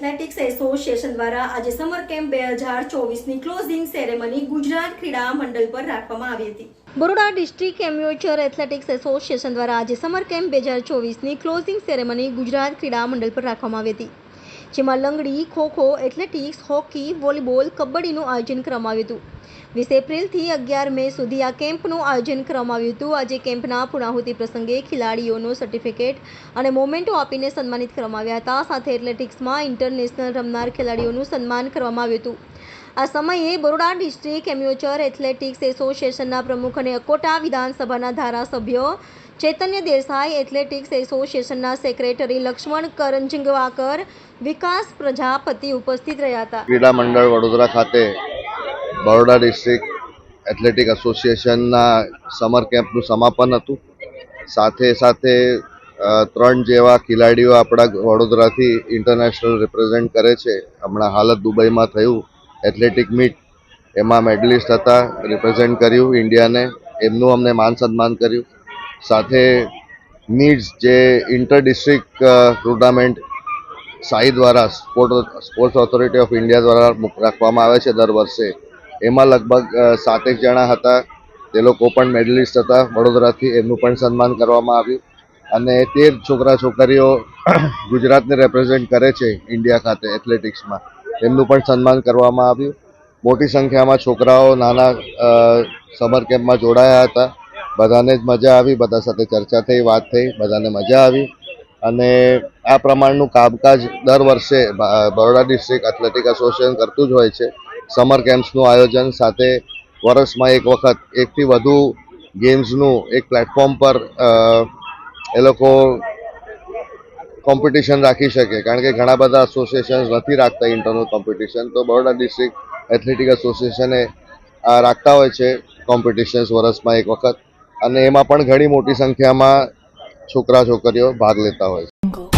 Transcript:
Association દ્વારા આજે summer camp બે હજાર ચોવીસની ક્લોઝિંગ સેરેમની ગુજરાત ક્રીડા મંડળ પર રાખવામાં આવી હતી. Baroda district amateur athletics association દ્વારા આજે સમર કેમ્પ બે હજાર ચોવીસની ક્લોઝિંગ સેરેમની ગુજરાત ક્રીડા મંડળ પર રાખવામાં આવી હતી. જેમાં લંગડી, ખોખો એથ્લેટિક્સ હોકી, વોલીબોલ, કબડ્ડીનું આયોજન કરવામાં આવ્યું હતું. વીસ એપ્રિલથી અગિયાર મે સુધી આ કેમ્પનું આયોજન કરવામાં આવ્યું હતું. આજે કેમ્પના પૂર્ણાહુતિ પ્રસંગે ખેલાડીઓનો સર્ટિફિકેટ અને મોમેન્ટો આપીને સન્માનિત કરવામાં આવ્યા હતા. સાથે એથ્લેટિક્સમાં ઇન્ટરનેશનલ રમનાર ખેલાડીઓનું સન્માન કરવામાં આવ્યું હતું. આ સમયે બરોડા ડિસ્ટ્રિક્ટ એમ્યુચર એથ્લેટિક્સ એસોસિએશનના પ્રમુખ અને અકોટા વિધાનસભાના ધારાસભ્ય ચૈતન્ય દેસાઈ એથ્લેટિક્સ એસોસિએશનના સેક્રેટરી લક્ષ્મણ કરંજંગવાકર વિકાસ પ્રજાપતિ ઉપસ્થિત રહ્યા હતા. ક્રીડા મંડળ વડોદરા ખાતે બરોડા ડિસ્ટ્રિક્ટ એથ્લેટિક એસોસિએશનના સમર કેમ્પનું સમાપન હતું. સાથે સાથે ત્રણ જેવા ખેલાડીઓ આપણા વડોદરાથી ઇન્ટરનેશનલ રિપ્રેઝેન્ટ કરે છે. હમણાં હાલત દુબઈમાં થયું. એથ્લેટિક મીટ એમાં મેડલિસ્ટ હતા રિપ્રેઝેન્ટ કર્યું ઇન્ડિયાને, એમનું અમને માન સન્માન કર્યું. સાથે નીડ્સ જે ઇન્ટર ડિસ્ટ્રિક્ટ ટુર્નામેન્ટ સાઈ દ્વારા sport sports authority of India દ્વારા રાખવામાં આવે છે દર વર્ષે. એમાં લગભગ સાતેક જણા હતા. તે લોકો પણ મેડલિસ્ટ હતા. વડોદરાથી એમનું પણ સન્માન કરવામાં આવ્યું. અને તેર છોકરા છોકરીઓ ગુજરાતને રેપ્રેઝેન્ટ કરે છે ઇન્ડિયા ખાતે એથ્લેટિક્સમાં એમનું પણ સન્માન કરવામાં આવ્યું. મોટી સંખ્યામાં છોકરાઓ નાના સમર કેમ્પમાં જોડાયા હતા. બધાને જ મજા આવી, બધા સાથે ચર્ચા થઈ, વાત થઈ, બધાને મજા આવી. અને આ પ્રમાણનું કામકાજ દર વર્ષે બરોડા ડિસ્ટ્રિક્ટ એથ્લેટિક એસોસિએશન કરતું જ હોય છે. સમર કેમ્પ્સનું આયોજન સાથે વર્ષમાં એક વખત એકથી વધુ ગેમ્સનું એક પ્લેટફોર્મ પર એ લોકો કોમ્પિટિશન રાખી શકે. કારણ કે ઘણા બધા એસોસિએશન્સ નથી રાખતા ઇન્ટરનલ કોમ્પિટિશન તો બરોડા ડિસ્ટ્રિક્ટ એથ્લેટિક એસોસિએશને રાખતા હોય છે કોમ્પિટિશન્સ વર્ષમાં એક વખત. અને એમાં પણ ઘણી મોટી સંખ્યામાં છોકરા છોકરીઓ ભાગ લેતા હોય છે.